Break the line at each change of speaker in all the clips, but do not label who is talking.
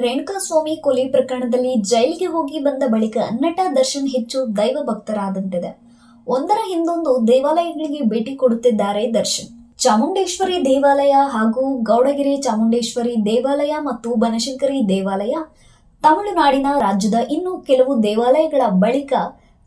ರೇಣುಕಾಸ್ವಾಮಿ ಕೊಲೆ ಪ್ರಕರಣದಲ್ಲಿ ಜೈಲಿಗೆ ಹೋಗಿ ಬಂದ ಬಳಿಕ ನಟ ದರ್ಶನ್ ಹೆಚ್ಚು ದೈವ ಭಕ್ತರಾದಂತಿದೆ ಒಂದರ ಹಿಂದೊಂದು ದೇವಾಲಯಗಳಿಗೆ ಭೇಟಿ ಕೊಡುತ್ತಿದ್ದಾರೆ ದರ್ಶನ್. ಚಾಮುಂಡೇಶ್ವರಿ ದೇವಾಲಯ ಹಾಗೂ ಗೌಡಗಿರಿ ಚಾಮುಂಡೇಶ್ವರಿ ದೇವಾಲಯ ಮತ್ತು ಬನಶಂಕರಿ ದೇವಾಲಯ ತಮಿಳುನಾಡಿನ ರಾಜ್ಯದ ಇನ್ನೂ ಕೆಲವು ದೇವಾಲಯಗಳ ಬಳಿಕ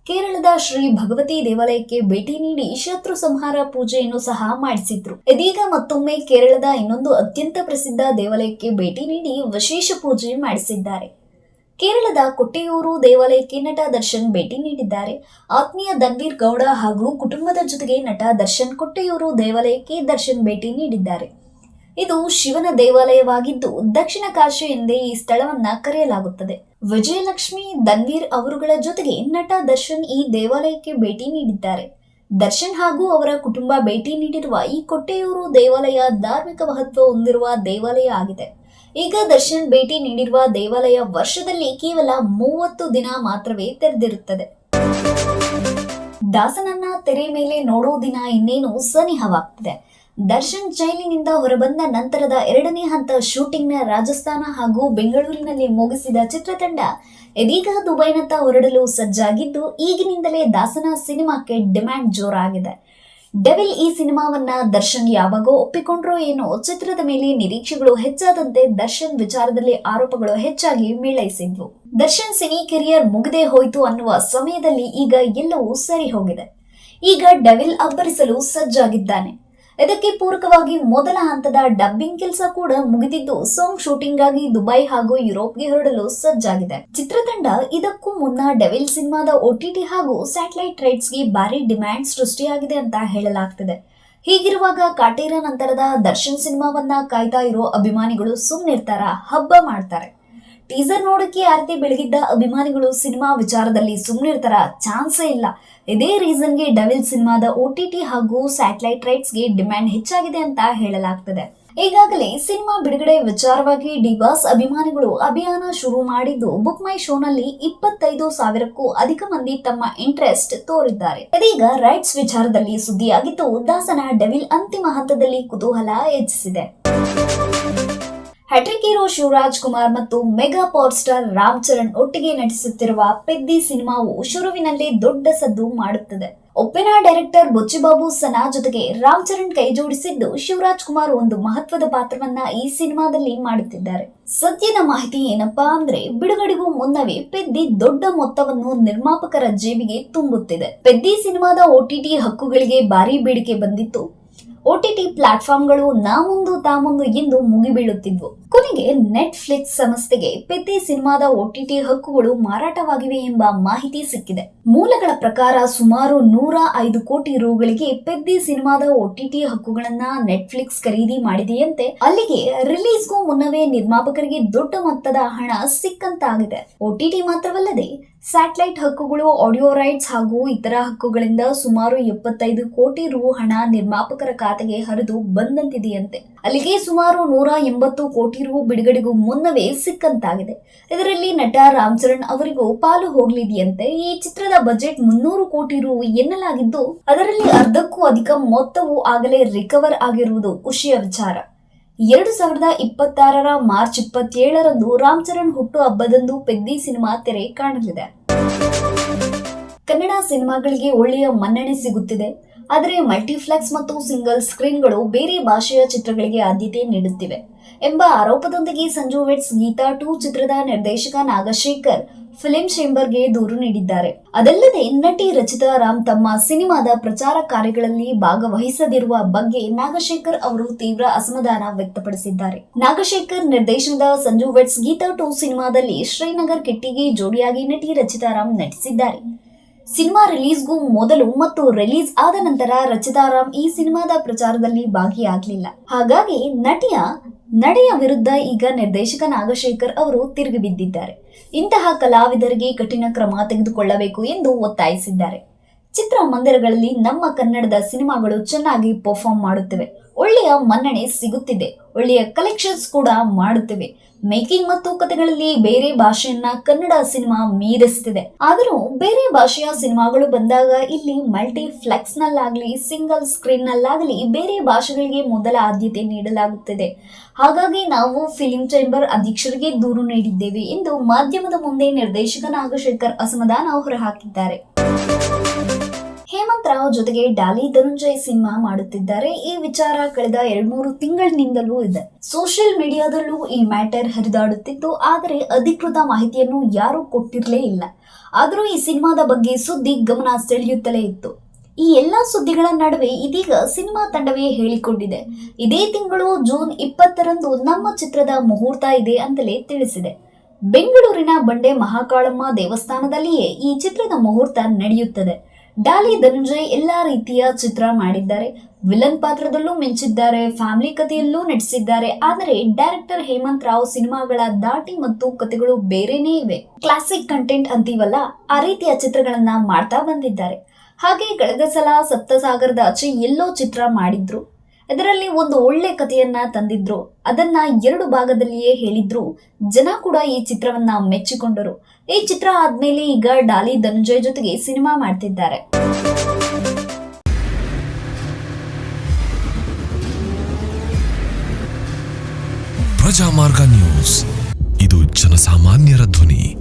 ಕೇರಳದ ಶ್ರೀ ಭಗವತಿ ದೇವಾಲಯಕ್ಕೆ ಭೇಟಿ ನೀಡಿ ಶತ್ರು ಸಂಹಾರ ಪೂಜೆಯನ್ನು ಸಹ ಮಾಡಿಸಿದ್ರು. ಇದೀಗ ಮತ್ತೊಮ್ಮೆ ಕೇರಳದ ಇನ್ನೊಂದು ಅತ್ಯಂತ ಪ್ರಸಿದ್ಧ ದೇವಾಲಯಕ್ಕೆ ಭೇಟಿ ನೀಡಿ ವಿಶೇಷ ಪೂಜೆ ಮಾಡಿಸಿದ್ದಾರೆ. ಕೇರಳದ ಕೊಟ್ಟೆಯೂರು ದೇವಾಲಯಕ್ಕೆ ನಟ ದರ್ಶನ್ ಭೇಟಿ ನೀಡಿದ್ದಾರೆ. ಆತ್ಮೀಯ ದನ್ವೀರ್ ಗೌಡ ಹಾಗೂ ಕುಟುಂಬದ ಜೊತೆಗೆ ನಟ ದರ್ಶನ್ ಕೊಟ್ಟೆಯೂರು ದೇವಾಲಯಕ್ಕೆ ದರ್ಶನ್ ಭೇಟಿ ನೀಡಿದ್ದಾರೆ. ಇದು ಶಿವನ ದೇವಾಲಯವಾಗಿದ್ದು, ದಕ್ಷಿಣ ಕಾಶಿ ಎಂದೇ ಈ ಸ್ಥಳವನ್ನ ಕರೆಯಲಾಗುತ್ತದೆ. ವಿಜಯಲಕ್ಷ್ಮಿ ದನ್ವೀರ್ ಅವರುಗಳ ಜೊತೆಗೆ ನಟ ದರ್ಶನ್ ಈ ದೇವಾಲಯಕ್ಕೆ ಭೇಟಿ ನೀಡಿದ್ದಾರೆ. ದರ್ಶನ್ ಹಾಗೂ ಅವರ ಕುಟುಂಬ ಭೇಟಿ ನೀಡಿರುವ ಈ ಕೊಟ್ಟೆಯೂರು ದೇವಾಲಯ ಧಾರ್ಮಿಕ ಮಹತ್ವ ಹೊಂದಿರುವ ದೇವಾಲಯ ಆಗಿದೆ. ಈಗ ದರ್ಶನ್ ಭೇಟಿ ನೀಡಿರುವ ದೇವಾಲಯ ವರ್ಷದಲ್ಲಿ ಕೇವಲ ಮೂವತ್ತು ದಿನ ಮಾತ್ರವೇ ತೆರೆದಿರುತ್ತದೆ. ದಾಸನನ್ನ ತೆರೆ ಮೇಲೆ ನೋಡೋ ದಿನ ಇನ್ನೇನು ಸನಿಹವಾಗ್ತಿದೆ. ದರ್ಶನ್ ಜೈಲಿನಿಂದ ಹೊರಬಂದ ನಂತರದ ಎರಡನೇ ಹಂತ ಶೂಟಿಂಗ್ನ ರಾಜಸ್ಥಾನ ಹಾಗೂ ಬೆಂಗಳೂರಿನಲ್ಲಿ ಮುಗಿಸಿದ ಚಿತ್ರತಂಡ. ಇದೀಗ ದುಬೈನತ್ತ ಹೊರಡಲು ಸಜ್ಜಾಗಿದ್ದು, ಈಗಿನಿಂದಲೇ ದಾಸನ ಸಿನಿಮಾಕ್ಕೆ ಡಿಮ್ಯಾಂಡ್ ಜೋರಾಗಿದೆ. ಡೆವಿಲ್ ಈ ಸಿನಿಮಾವನ್ನ ದರ್ಶನ್ ಯಾವಾಗೋ ಒಪ್ಪಿಕೊಂಡ್ರೋ ಏನೋ ಚಿತ್ರದ ಮೇಲೆ ನಿರೀಕ್ಷೆಗಳು ಹೆಚ್ಚಾದಂತೆ ದರ್ಶನ್ ವಿಚಾರದಲ್ಲಿ ಆರೋಪಗಳು ಹೆಚ್ಚಾಗಿ ಮೇಳೈಸಿದ್ವು ದರ್ಶನ್ ಸಿನಿ ಕೆರಿಯರ್ ಮುಗದೆ ಹೋಯಿತು ಅನ್ನುವ ಸಮಯದಲ್ಲಿ ಈಗ ಎಲ್ಲವೂ ಸರಿ ಹೋಗಿದೆ ಈಗ ಡೆವಿಲ್ ಅಬ್ಬರಿಸಲು ಸಜ್ಜಾಗಿದ್ದಾನೆ. ಇದಕ್ಕೆ ಪೂರಕವಾಗಿ ಮೊದಲ ಹಂತದ ಡಬ್ಬಿಂಗ್ ಕೆಲಸ ಕೂಡ ಮುಗಿದಿದ್ದು ಸಾಂಗ್ ಶೂಟಿಂಗ್ ಆಗಿ ದುಬೈ ಹಾಗೂ ಯುರೋಪ್ಗೆ ಹೊರಡಲು ಸಜ್ಜಾಗಿದೆ. ಚಿತ್ರತಂಡ ಇದಕ್ಕೂ ಮುನ್ನ ಡೆವಿಲ್ ಸಿನಿಮಾದ ಒಟಿಟಿ ಹಾಗೂ ಸ್ಯಾಟಲೈಟ್ ರೈಟ್ಸ್ಗೆ ಭಾರಿ ಡಿಮ್ಯಾಂಡ್ ಸೃಷ್ಟಿಯಾಗಿದೆ ಅಂತ ಹೇಳಲಾಗ್ತಿದೆ. ಹೀಗಿರುವಾಗ ಕಾಟೇರ ನಂತರದ ದರ್ಶನ್ ಸಿನಿಮಾವನ್ನ ಕಾಯ್ತಾ ಇರೋ ಅಭಿಮಾನಿಗಳು ಸುಮ್ಮನಿರ್ತಾರ ಹಬ್ಬ ಮಾಡ್ತಾರೆ. ಟೀಸರ್ ನೋಡಕ್ಕೆ ಆರತಿ ಬೆಳಗಿದ್ದ ಅಭಿಮಾನಿಗಳು ಸಿನಿಮಾ ವಿಚಾರದಲ್ಲಿ ಸುಮ್ಮನಿರ್ತಾರ ಚಾನ್ಸೇ ಇಲ್ಲ. ಇದೇ ರೀಸನ್ಗೆ ಡವಿಲ್ ಸಿನಿಮಾದ ಒ ಟಿ ಟಿ ಹಾಗೂ ಸ್ಯಾಟಲೈಟ್ ರೈಟ್ಸ್ಗೆ ಡಿಮ್ಯಾಂಡ್ ಹೆಚ್ಚಾಗಿದೆ ಅಂತ ಹೇಳಲಾಗ್ತದೆ. ಈಗಾಗಲೇ ಸಿನಿಮಾ ಬಿಡುಗಡೆ ವಿಚಾರವಾಗಿ ಡಿವಾಸ್ ಅಭಿಮಾನಿಗಳು ಅಭಿಯಾನ ಶುರು ಮಾಡಿದ್ದು ಬುಕ್ ಮೈ ಶೋನಲ್ಲಿ ಇಪ್ಪತ್ತೈದು ಸಾವಿರಕ್ಕೂ ಅಧಿಕ ಮಂದಿ ತಮ್ಮ ಇಂಟ್ರೆಸ್ಟ್ ತೋರಿದ್ದಾರೆ. ಇದೀಗ ರೈಟ್ಸ್ ವಿಚಾರದಲ್ಲಿ ಸುದ್ದಿಯಾಗಿದ್ದು ದಾಸನ ಡೆವಿಲ್ ಅಂತಿಮ ಹಂತದಲ್ಲಿ ಕುತೂಹಲ ಹೆಚ್ಚಿಸಿದೆ. ಹ್ಯಾಟ್ರಿಕ್ ಹೀರೋ ಶಿವರಾಜ್ ಕುಮಾರ್ ಮತ್ತು mega power star Ram Charan ಒಟ್ಟಿಗೆ ನಟಿಸುತ್ತಿರುವ ಪೆದ್ದಿ ಸಿನಿಮಾವು ಶುರುವಿನಲ್ಲಿ ದೊಡ್ಡ ಸದ್ದು ಮಾಡುತ್ತದೆ. ಒಪ್ಪಿನ ಡೈರೆಕ್ಟರ್ ಬೊಚ್ಚಿಬಾಬು ಸನಾ ಜೊತೆಗೆ ರಾಮ್ ಚರಣ್ ಕೈ ಜೋಡಿಸಿದ್ದು ಶಿವರಾಜ್ ಕುಮಾರ್ ಒಂದು ಮಹತ್ವದ ಪಾತ್ರವನ್ನ ಈ ಸಿನಿಮಾದಲ್ಲಿ ಮಾಡುತ್ತಿದ್ದಾರೆ. ಸದ್ಯದ ಮಾಹಿತಿ ಏನಪ್ಪಾ ಅಂದ್ರೆ ಬಿಡುಗಡೆಗೂ ಮುನ್ನವೇ ಪೆದ್ದಿ ದೊಡ್ಡ ಮೊತ್ತವನ್ನು ನಿರ್ಮಾಪಕರ ಜೇಬಿಗೆ ತುಂಬುತ್ತಿದೆ. ಪೆದ್ದಿ ಸಿನಿಮಾದ ಒಟಿಟಿ ಹಕ್ಕುಗಳಿಗೆ ಭಾರಿ ಬೇಡಿಕೆ ಬಂದಿತ್ತು. ಒಟಿಟಿ ಪ್ಲಾಟ್ಫಾರ್ಮ್ಗಳು ನಾಮುಂದು ತಾಮುಂದು ಎಂದು ಮುಗಿಬೀಳುತ್ತಿದ್ವು. ಕೊನೆಗೆ ನೆಟ್ಫ್ಲಿಕ್ಸ್ ಸಂಸ್ಥೆಗೆ ಪೆದ್ದೆ ಸಿನಿಮಾದ ಒಟಿಟಿ ಹಕ್ಕುಗಳು ಮಾರಾಟವಾಗಿವೆ ಎಂಬ ಮಾಹಿತಿ ಸಿಕ್ಕಿದೆ. ಮೂಲಗಳ ಪ್ರಕಾರ ಸುಮಾರು ನೂರ ಐದು ಕೋಟಿ ರುಗಳಿಗೆ ಪೆದ್ದೆ ಸಿನಿಮಾದ ಒಟಿಟಿ ಹಕ್ಕುಗಳನ್ನ ನೆಟ್ಫ್ಲಿಕ್ಸ್ ಖರೀದಿ ಮಾಡಿದೆಯಂತೆ, ಅಲ್ಲಿಗೆ ರಿಲೀಸ್ಗೂ ಮುನ್ನವೇ ನಿರ್ಮಾಪಕರಿಗೆ ದೊಡ್ಡ ಮೊತ್ತದ ಹಣ ಸಿಕ್ಕಂತಾಗಿದೆ. ಒಟಿಟಿ ಮಾತ್ರವಲ್ಲದೆ, ಸ್ಯಾಟಲೈಟ್ ಹಕ್ಕುಗಳು, ಆಡಿಯೋ ರೈಟ್ಸ್ ಹಾಗೂ ಇತರ ಹಕ್ಕುಗಳಿಂದ ಸುಮಾರು ಎಪ್ಪತ್ತೈದು ಕೋಟಿ ರು ಹಣ ನಿರ್ಮಾಪಕರ ಖಾತೆಗೆ ಹರಿದು ಬಂದಂತಿದೆಯಂತೆ. ಅಲ್ಲಿಗೆ ಸುಮಾರು ನೂರ ಎಂಬತ್ತು ಕೋಟಿ ರು ಬಿಡುಗಡೆಗೂ ಮುನ್ನವೇ ಸಿಕ್ಕಂತಾಗಿದೆ. ಇದರಲ್ಲಿ ನಟ ರಾಮ್ ಚರಣ್ ಅವರಿಗೂ ಪಾಲು ಹೋಗ್ಲಿದೆಯಂತೆ. ಈ ಚಿತ್ರದ ಬಜೆಟ್ ಮುನ್ನೂರು ಕೋಟಿ ರು ಎನ್ನಲಾಗಿದ್ದು, ಅದರಲ್ಲಿ ಅರ್ಧಕ್ಕೂ ಅಧಿಕ ಮೊತ್ತವು ಆಗಲೇ ರಿಕವರ್ ಆಗಿರುವುದು ಖುಷಿಯ ವಿಚಾರ. ಎರಡು ಸಾವಿರದ ಇಪ್ಪತ್ತಾರರ ಮಾರ್ಚ್ ಇಪ್ಪತ್ತೇಳರಂದು ರಾಮ್ ಚರಣ್ ಹುಟ್ಟು ಹಬ್ಬದಂದು ಪೆದ್ದಿ ಸಿನಿಮಾ ತೆರೆ ಕಾಣಲಿದೆ. ಕನ್ನಡ ಸಿನಿಮಾಗಳಿಗೆ ಒಳ್ಳೆಯ ಮನ್ನಣೆ ಸಿಗುತ್ತಿದೆ. ಆದರೆ ಮಲ್ಟಿಫ್ಲೆಕ್ಸ್ ಮತ್ತು ಸಿಂಗಲ್ ಸ್ಕ್ರೀನ್ಗಳು ಬೇರೆ ಭಾಷೆಯ ಚಿತ್ರಗಳಿಗೆ ಆದ್ಯತೆ ನೀಡುತ್ತಿವೆ ಎಂಬ ಆರೋಪದೊಂದಿಗೆ ಸಂಜು ವೆಟ್ಸ್ ಗೀತಾ ಟೂ ಚಿತ್ರದ ನಿರ್ದೇಶಕ ನಾಗಶೇಖರ್ ಫಿಲಿಂ ಚೇಂಬರ್ಗೆ ದೂರು ನೀಡಿದ್ದಾರೆ. ಅದಲ್ಲದೆ ನಟಿ ರಚಿತಾ ರಾಮ್ ತಮ್ಮ ಸಿನಿಮಾದ ಪ್ರಚಾರ ಕಾರ್ಯಗಳಲ್ಲಿ ಭಾಗವಹಿಸದಿರುವ ಬಗ್ಗೆ ನಾಗಶೇಖರ್ ಅವರು ತೀವ್ರ ಅಸಮಾಧಾನ ವ್ಯಕ್ತಪಡಿಸಿದ್ದಾರೆ. ನಾಗಶೇಖರ್ ನಿರ್ದೇಶನದ ಸಂಜು ವೆಟ್ಸ್ ಗೀತಾ ಟೂ ಸಿನಿಮಾದಲ್ಲಿ ಶ್ರೀನಗರ್ ಕಿಟ್ಟಿಗೆ ಜೋಡಿಯಾಗಿ ನಟಿ ರಚಿತಾ ರಾಮ್ ನಟಿಸಿದ್ದಾರೆ. ಸಿನಿಮಾ ರಿಲೀಸ್ಗೂ ಮೊದಲು ಮತ್ತು ರಿಲೀಸ್ ಆದ ನಂತರ ರಚಿತಾರಾಮ್ ಈ ಸಿನಿಮಾದ ಪ್ರಚಾರದಲ್ಲಿ ಭಾಗಿಯಾಗಲಿಲ್ಲ. ಹಾಗಾಗಿ ನಟಿಯ, ನಡೆಯ ವಿರುದ್ಧ ಈಗ ನಿರ್ದೇಶಕ ನಾಗಶೇಖರ್ ಅವರು ತಿರುಗಿ ಬಿದ್ದಿದ್ದಾರೆ. ಇಂತಹ ಕಲಾವಿದರಿಗೆ ಕಠಿಣ ಕ್ರಮ ತೆಗೆದುಕೊಳ್ಳಬೇಕು ಎಂದು ಒತ್ತಾಯಿಸಿದ್ದಾರೆ. ಚಿತ್ರಮಂದಿರಗಳಲ್ಲಿ ನಮ್ಮ ಕನ್ನಡದ ಸಿನಿಮಾಗಳು ಚೆನ್ನಾಗಿ ಪರ್ಫಾರ್ಮ್ ಮಾಡುತ್ತಿವೆ. ಒಳ್ಳೆಯ ಮನ್ನಣೆ ಸಿಗುತ್ತಿದೆ. ಒಳ್ಳೆಯ ಕಲೆಕ್ಷನ್ಸ್ ಕೂಡ ಮಾಡುತ್ತಿವೆ. ಮೇಕಿಂಗ್ ಮತ್ತು ಕಥೆಗಳಲ್ಲಿ ಬೇರೆ ಭಾಷೆಯನ್ನ ಕನ್ನಡ ಸಿನಿಮಾ ಮೀರಿಸ್ತಿದೆ. ಆದರೂ ಬೇರೆ ಭಾಷೆಯ ಸಿನಿಮಾಗಳು ಬಂದಾಗ ಇಲ್ಲಿ ಮಲ್ಟಿಫ್ಲೆಕ್ಸ್ ನಲ್ಲಾಗ್ಲಿ ಸಿಂಗಲ್ ಸ್ಕ್ರೀನ್ ನಲ್ಲಾಗ್ಲಿ ಬೇರೆ ಭಾಷೆಗಳಿಗೆ ಮೊದಲ ಆದ್ಯತೆ ನೀಡಲಾಗುತ್ತದೆ. ಹಾಗಾಗಿ ನಾವು ಫಿಲಿಂ ಚೇಂಬರ್ ಅಧ್ಯಕ್ಷರಿಗೆ ದೂರು ನೀಡಿದ್ದೇವೆ ಎಂದು ಮಾಧ್ಯಮದ ಮುಂದೆ ನಿರ್ದೇಶಕ ನಾಗಶೇಖರ್ ಅಸಮಾಧಾನ ಹೊರಹಾಕಿದ್ದಾರೆ. ಹೇಮಂತ್ ರಾವ್ ಜೊತೆಗೆ ಡಾಲಿ ಧನುಂಜಯ್ ಸಿನಿಮಾ ಮಾಡುತ್ತಿದ್ದಾರೆ. ಈ ವಿಚಾರ ಕಳೆದ ಎರಡ್ಮೂರು ತಿಂಗಳಿನಿಂದಲೂ ಇದೆ. ಸೋಷಿಯಲ್ ಮೀಡಿಯಾದಲ್ಲೂ ಈ ಮ್ಯಾಟರ್ ಹರಿದಾಡುತ್ತಿತ್ತು. ಆದರೆ ಅಧಿಕೃತ ಮಾಹಿತಿಯನ್ನು ಯಾರೂ ಕೊಟ್ಟಿರಲೇ ಇಲ್ಲ. ಆದರೂ ಈ ಸಿನಿಮಾದ ಬಗ್ಗೆ ಸುದ್ದಿ ಗಮನ ಸೆಳೆಯುತ್ತಲೇ ಇತ್ತು. ಈ ಎಲ್ಲಾ ಸುದ್ದಿಗಳ ನಡುವೆ ಇದೀಗ ಸಿನಿಮಾ ತಂಡವೇ ಹೇಳಿಕೊಂಡಿದೆ. ಇದೇ ತಿಂಗಳು ಜೂನ್ ಇಪ್ಪತ್ತರಂದು ನಮ್ಮ ಚಿತ್ರದ ಮುಹೂರ್ತ ಇದೆ ಅಂತಲೇ ತಿಳಿಸಿದೆ. ಬೆಂಗಳೂರಿನ ಬಂಡೆ ಮಹಾಕಾಳಮ್ಮ ದೇವಸ್ಥಾನದಲ್ಲಿಯೇ ಈ ಚಿತ್ರದ ಮುಹೂರ್ತ ನಡೆಯುತ್ತದೆ. ಡಾಲಿ ಧನುಂಜಯ್ ಎಲ್ಲಾ ರೀತಿಯ ಚಿತ್ರ ಮಾಡಿದ್ದಾರೆ. ವಿಲನ್ ಪಾತ್ರದಲ್ಲೂ ಮಿಂಚಿದ್ದಾರೆ, ಫ್ಯಾಮಿಲಿ ಕಥೆಯಲ್ಲೂ ನಟಿಸಿದ್ದಾರೆ. ಆದರೆ ಡೈರೆಕ್ಟರ್ ಹೇಮಂತ್ ರಾವ್ ಸಿನಿಮಾಗಳ ದಾಟಿ ಮತ್ತು ಕಥೆಗಳು ಬೇರೆನೇ ಇವೆ. ಕ್ಲಾಸಿಕ್ ಕಂಟೆಂಟ್ ಅಂತೀವಲ್ಲ, ಆ ರೀತಿಯ ಚಿತ್ರಗಳನ್ನ ಮಾಡ್ತಾ ಬಂದಿದ್ದಾರೆ. ಹಾಗೆ ಕಳೆದ ಸಲ ಸಪ್ತಸಾಗರದ ಆಚೆ ಎಲ್ಲೋ ಚಿತ್ರ ಮಾಡಿದ್ರು. ಇದರಲ್ಲಿ ಒಂದು ಒಳ್ಳೆ ಕಥೆಯನ್ನ ತಂದಿದ್ರು. ಅದನ್ನ ಎರಡು ಭಾಗದಲ್ಲಿಯೇ ಹೇಳಿದ್ರು. ಜನ ಕೂಡ ಈ ಚಿತ್ರವನ್ನ ಮೆಚ್ಚಿಕೊಂಡರು. ಈ ಚಿತ್ರ ಆದ್ಮೇಲೆ ಈಗ ಡಾಲಿ ಧನುಂಜಯ್ ಜೊತೆಗೆ ಸಿನಿಮಾ ಮಾಡ್ತಿದ್ದಾರೆ.
ಪ್ರಜಾಮಾರ್ಗ ನ್ಯೂಸ್. ಇದು ಜನಸಾಮಾನ್ಯರ ಧ್ವನಿ.